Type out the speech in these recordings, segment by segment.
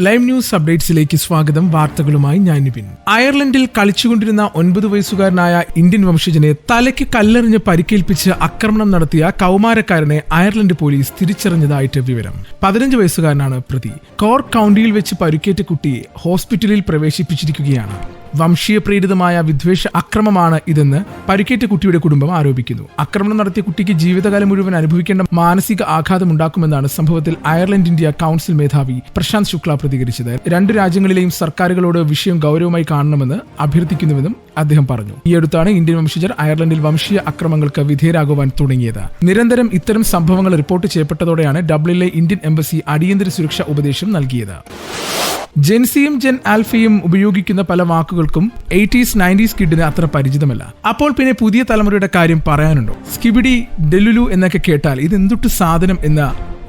Live news അപ്ഡേറ്റ്സിലേക്ക് സ്വാഗതം. വാർത്തകളുമായി ഞാൻ നിപിൻ. അയർലൻഡിൽ കളിച്ചുകൊണ്ടിരുന്ന ഒൻപത് വയസ്സുകാരനായ ഇന്ത്യൻ വംശജനെ തലയ്ക്ക് കല്ലെറിഞ്ഞ് പരിക്കേൽപ്പിച്ച് ആക്രമണം നടത്തിയ കൗമാരക്കാരനെ അയർലൻഡ് പോലീസ് തിരിച്ചറിഞ്ഞതായിട്ട് വിവരം. പതിനഞ്ച് വയസ്സുകാരനാണ് പ്രതി. കോർ കൗണ്ടിയിൽ വെച്ച് പരിക്കേറ്റ കുട്ടിയെ ഹോസ്പിറ്റലിൽ പ്രവേശിപ്പിച്ചിരിക്കുകയാണ്. വംശീയ പ്രേരിതമായ വിദ്വേഷ അക്രമമാണ് ഇതെന്ന് പരിക്കേറ്റ കുട്ടിയുടെ കുടുംബം ആരോപിക്കുന്നു. ആക്രമണം നടത്തിയ കുട്ടിക്ക് ജീവിതകാലം മുഴുവൻ അനുഭവിക്കേണ്ട മാനസിക ആഘാതം ഉണ്ടാക്കുമെന്നാണ് സംഭവത്തിൽ അയർലൻഡ് ഇന്ത്യ കൗൺസിൽ മേധാവി പ്രശാന്ത് ശുക്ല പ്രതികരിച്ചത്. രണ്ട് രാജ്യങ്ങളിലെയും സർക്കാരുകളോട് വിഷയം ഗൗരവമായി കാണണമെന്ന് അഭ്യർത്ഥിക്കുന്നുവെന്നും അദ്ദേഹം പറഞ്ഞു. ഈ അടുത്താണ് ഇന്ത്യൻ വംശജർ അയർലൻഡിൽ വംശീയ അക്രമങ്ങൾക്ക് വിധേയരാകുവാൻ തുടങ്ങിയത്. നിരന്തരം ഇത്തരം സംഭവങ്ങൾ റിപ്പോർട്ട് ചെയ്യപ്പെട്ടതോടെയാണ് ഡബ്ലിനിലെ ഇന്ത്യൻ എംബസി അടിയന്തര സുരക്ഷാ ഉപദേശം നൽകിയത്. ജെൻസിയും ജെൻ ആൽഫയും ഉപയോഗിക്കുന്ന പല വാക്കുകൾക്കും എയ്റ്റീസ് നയന്റീസ് കിഡിന് അത്ര പരിചിതമല്ല. അപ്പോൾ പിന്നെ പുതിയ തലമുറയുടെ കാര്യം പറയാനുണ്ടോ? സ്കിബിഡി ഡെലുലു എന്നൊക്കെ കേട്ടാൽ ഇത് എന്തൊട്ട് സാധനം എന്ന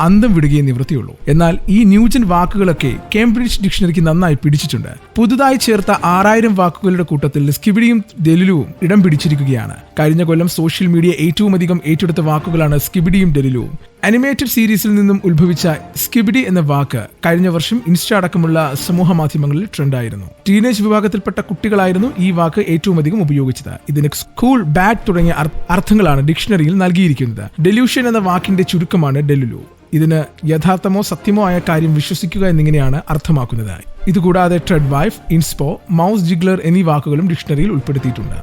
അന്തം വിടുകയേ നിവൃത്തിയുള്ളൂ. എന്നാൽ ഈ ന്യൂജൻ വാക്കുകളൊക്കെ കേംബ്രിഡ്ജ് ഡിക്ഷണറിക്ക് നന്നായി പിടിച്ചിട്ടുണ്ട്. പുതുതായി ചേർത്ത ആറായിരം വാക്കുകളുടെ കൂട്ടത്തിൽ സ്കിബിഡിയും ഡെലിലുവും ഇടം പിടിച്ചിരിക്കുകയാണ്. കഴിഞ്ഞ കൊല്ലം സോഷ്യൽ മീഡിയ ഏറ്റവും അധികം ഏറ്റെടുത്ത വാക്കുകളാണ് സ്കിബിഡിയും ഡെലിലുവും അനിമേറ്റഡ് സീരീസിൽ നിന്നും ഉത്ഭവിച്ച സ്കിബിഡി എന്ന വാക്ക് കഴിഞ്ഞ വർഷം ഇൻസ്റ്റ അടക്കമുള്ള സമൂഹ മാധ്യമങ്ങളിൽ ട്രെൻഡായിരുന്നു. ടീനേജ് വിഭാഗത്തിൽപ്പെട്ട കുട്ടികളായിരുന്നു ഈ വാക്ക് ഏറ്റവും അധികം ഉപയോഗിച്ചത്. ഇതിന് സ്കൂൾ ബാഡ് തുടങ്ങിയ അർത്ഥങ്ങളാണ് ഡിക്ഷണറിയിൽ നൽകിയിരിക്കുന്നത്. ഡെല്യൂഷൻ എന്ന വാക്കിന്റെ ചുരുക്കമാണ് ഡെലുലു ഇതിന് യഥാർത്ഥമോ സത്യമോ ആയ കാര്യം വിശ്വസിക്കുക എന്നിങ്ങനെയാണ് അർത്ഥമാക്കുന്നത്. ഇതുകൂടാതെ ട്രെഡ് വൈഫ് ഇൻസ്പോ മൗസ് ജിഗ്ലർ എന്നീ വാക്കുകളും ഡിക്ഷണറിയിൽ ഉൾപ്പെടുത്തിയിട്ടുണ്ട്.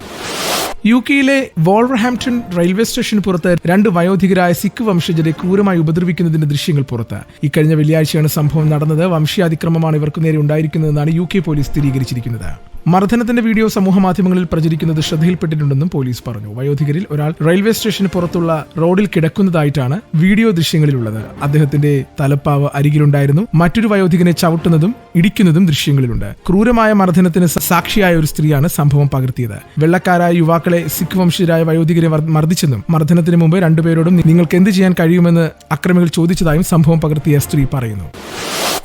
യു കെയിലെ വോൾവർഹാംപ്ടൺ റെയിൽവേ സ്റ്റേഷന് പുറത്ത് രണ്ട് വയോധികരായ സിഖ് വംശജരെ ക്രൂരമായി ഉപദ്രവിക്കുന്നതിന്റെ ദൃശ്യങ്ങൾ പുറത്ത്. ഇക്കഴിഞ്ഞ വെള്ളിയാഴ്ചയാണ് സംഭവം നടന്നത്. വംശീയാതിക്രമമാണ് ഇവർക്ക് നേരെ ഉണ്ടായിരിക്കുന്നതെന്നാണ് യു കെ പോലീസ് സ്ഥിരീകരിച്ചിരിക്കുന്നത്. മർദ്ദനത്തിന്റെ വീഡിയോ സമൂഹ മാധ്യമങ്ങളിൽ പ്രചരിക്കുന്നത് ശ്രദ്ധയിൽപ്പെട്ടിട്ടുണ്ടെന്നും പോലീസ് പറഞ്ഞു. വയോധികരിൽ ഒരാൾ റെയിൽവേ സ്റ്റേഷന് പുറത്തുള്ള റോഡിൽ കിടക്കുന്നതായിട്ടാണ് വീഡിയോ ദൃശ്യങ്ങളിലുള്ളത്. അദ്ദേഹത്തിന്റെ തലപ്പാവ് അരികിലുണ്ടായിരുന്നു. മറ്റൊരു വയോധികനെ ചവിട്ടുന്നതും ഇടിക്കുന്നതും ദൃശ്യങ്ങളിലുണ്ട്. ക്രൂരമായ മർദ്ദനത്തിന് സാക്ഷിയായ ഒരു സ്ത്രീയാണ് സംഭവം പകർത്തിയത്. വെള്ളക്കാരായ യുവാക്കളെ സിഖ് വംശജരായ വയോധികരെ മർദ്ദിച്ചെന്നും മർദ്ദനത്തിന് മുമ്പ് രണ്ടുപേരോടും നിങ്ങൾക്ക് എന്ത് ചെയ്യാൻ കഴിയുമെന്ന് അക്രമികൾ ചോദിച്ചതായും സംഭവം പകർത്തിയ സ്ത്രീ പറയുന്നു.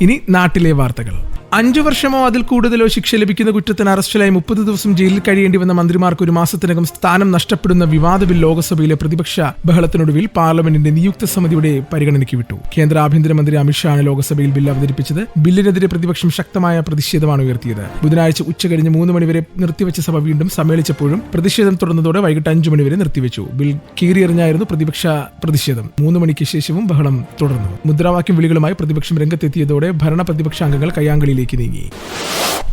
ഇനി നാട്ടിലെ വാർത്തകൾ. അഞ്ചു വർഷമോ അതിൽ കൂടുതലോ ശിക്ഷ ലഭിക്കുന്ന കുറ്റത്തിന് അറസ്റ്റിലായി മുപ്പത് ദിവസം ജയിലിൽ കഴിയേണ്ടി വന്ന മന്ത്രിമാർക്ക് ഒരു മാസത്തിനകം സ്ഥാനം നഷ്ടപ്പെടുന്ന വിവാദ ബിൽ ലോക്സഭയിലെ പ്രതിപക്ഷ ബഹളത്തിനൊടുവിൽ പാർലമെന്റിന്റെ നിയുക്ത സമിതിയുടെ പരിഗണനയ്ക്ക് വിട്ടു. കേന്ദ്ര ആഭ്യന്തരമന്ത്രി അമിത്ഷാണ് ലോക്സഭയിൽ ബിൽ അവതരിപ്പിച്ചത്. ബില്ലിനെതിരെ പ്രതിപക്ഷം ശക്തമായ പ്രതിഷേധമാണ് ഉയർത്തിയത്. ബുധനാഴ്ച ഉച്ച ഉച്ചകഴിഞ്ഞ് മൂന്ന് മണിവരെ നിർത്തിവെച്ച സഭ വീണ്ടും സമ്മേളിച്ചപ്പോഴും പ്രതിഷേധം തുടർന്നതോടെ വൈകിട്ട് അഞ്ചു മണിവരെ നിർത്തിവെച്ചു. ബിൽ കീറിയെറിഞ്ഞായിരുന്നു പ്രതിപക്ഷ പ്രതിഷേധം. മൂന്ന് മണിക്ക് ശേഷവും ബഹളം തുടർന്നു. മുദ്രാവാക്യം വിളികളുമായി പ്രതിപക്ഷം രംഗത്തെത്തിയതോടെ ഭരണ പ്രതിപക്ഷാംഗങ്ങൾ കയ്യാങ്കളിയിലേക്ക് നീങ്ങി.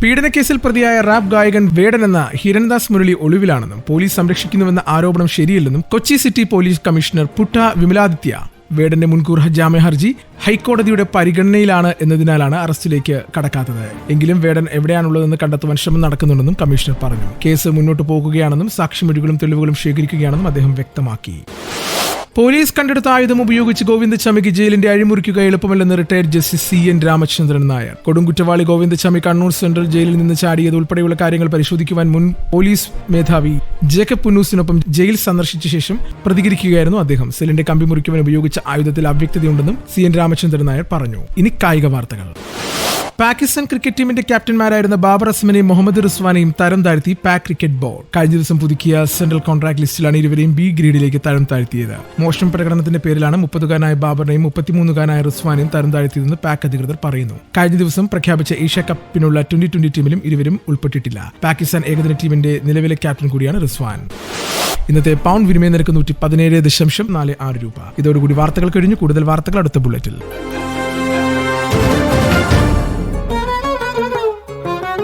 പീഡനക്കേസിൽ പ്രതിയായ റാപ്പ് ഗായകൻ വേടൻ എന്ന ഹിരൺദാസ് മുരളി ഒളിവിലാണെന്നും പോലീസ് സംരക്ഷിക്കുന്നുവെന്ന ആരോപണം ശരിയല്ലെന്നും Kochi city police commissioner Putta Vimaladitya വേടന്റെ മുൻകൂർ ജാമ്യ ഹർജി ഹൈക്കോടതിയുടെ പരിഗണനയിലാണ് എന്നതിനാലാണ് അറസ്റ്റിലേക്ക് കടക്കാത്തത്. എങ്കിലും വേടൻ എവിടെയാണുള്ളതെന്ന് കണ്ടെത്തുവാൻ ശ്രമം നടക്കുന്നുണ്ടെന്നും കമ്മീഷണർ പറഞ്ഞു. കേസ് മുന്നോട്ട് പോകുകയാണെന്നും സാക്ഷിമൊഴികളും തെളിവുകളും ശേഖരിക്കുകയാണെന്നും അദ്ദേഹം വ്യക്തമാക്കി. പോലീസ് കണ്ടെടുത്ത ആയുധം ഉപയോഗിച്ച് ഗോവിന്ദചാമിക്ക് ജയിലിന്റെ അഴിമുറിക്കുക എളുപ്പമല്ലെന്ന് retired justice C N Ramachandran Nair. കൊടുങ്കുറ്റവാളി Govindachami Kannur central ജയിലിൽ നിന്ന് ചാടിയത് ഉൾപ്പെടെയുള്ള കാര്യങ്ങൾ പരിശോധിക്കുവാൻ മുൻ പോലീസ് മേധാവി ജേക്കബ് പുന്നൂസിനൊപ്പം ജയിൽ സന്ദർശിച്ച ശേഷം പ്രതികരിക്കുകയായിരുന്നു അദ്ദേഹം. സെല്ലിന്റെ കമ്പി മുറിക്കുവാൻ ഉപയോഗിച്ച ആയുധത്തിൽ അവ്യക്തതയുണ്ടെന്നും സി എൻ രാമചന്ദ്രൻ നായർ പറഞ്ഞു. ഇനി കായിക വാർത്തകൾ. പാകിസ്ഥാൻ ക്രിക്കറ്റ് ടീമിന്റെ ക്യാപ്റ്റന്മാരായിരുന്ന ബാബർ അസ്മനെയും മുഹമ്മദ് റിസ്വാനെയും തരം താഴ്ത്തി പാക് ക്രിക്കറ്റ് ബോർഡ്. കഴിഞ്ഞ ദിവസം പുതുക്കിയ സെൻട്രൽ കോൺട്രാക്ട് ലിസ്റ്റിലാണ് ഇരുവരെയും ബി ഗ്രേഡിലേക്ക് തരം താഴ്ത്തിയത്. മോശം പ്രകടനത്തിന്റെ പേരിലാണ് മുപ്പതുകാരനായ ബാബറിനെയും മുപ്പത്തിമൂന്നുകാരനായ റിസ്വാനെയും തരം താഴ്ത്തിയതെന്ന് പാക് അധികൃതർ പറയുന്നു. കഴിഞ്ഞ ദിവസം പ്രഖ്യാപിച്ച ഏഷ്യ കപ്പിനുള്ള ട്വന്റി ട്വന്റി ടീമിലും ഇരുവരും ഉൾപ്പെട്ടിട്ടില്ല. പാകിസ്ഥാൻ ഏകദിന ടീമിന്റെ നിലവിലെ ക്യാപ്റ്റൻ കൂടിയാണ് റിസ്വാൻ. ഇന്നത്തെ പൗണ്ട് വിനിമയ നിരക്ക് നൂറ്റി പതിനേഴ് ദശാംശം നാല് ആറ് രൂപ. ഇതോടുകൂടി വാർത്തകൾ കഴിഞ്ഞു. കൂടുതൽ വാർത്തകൾ അടുത്ത ബുള്ളറ്റിൽ.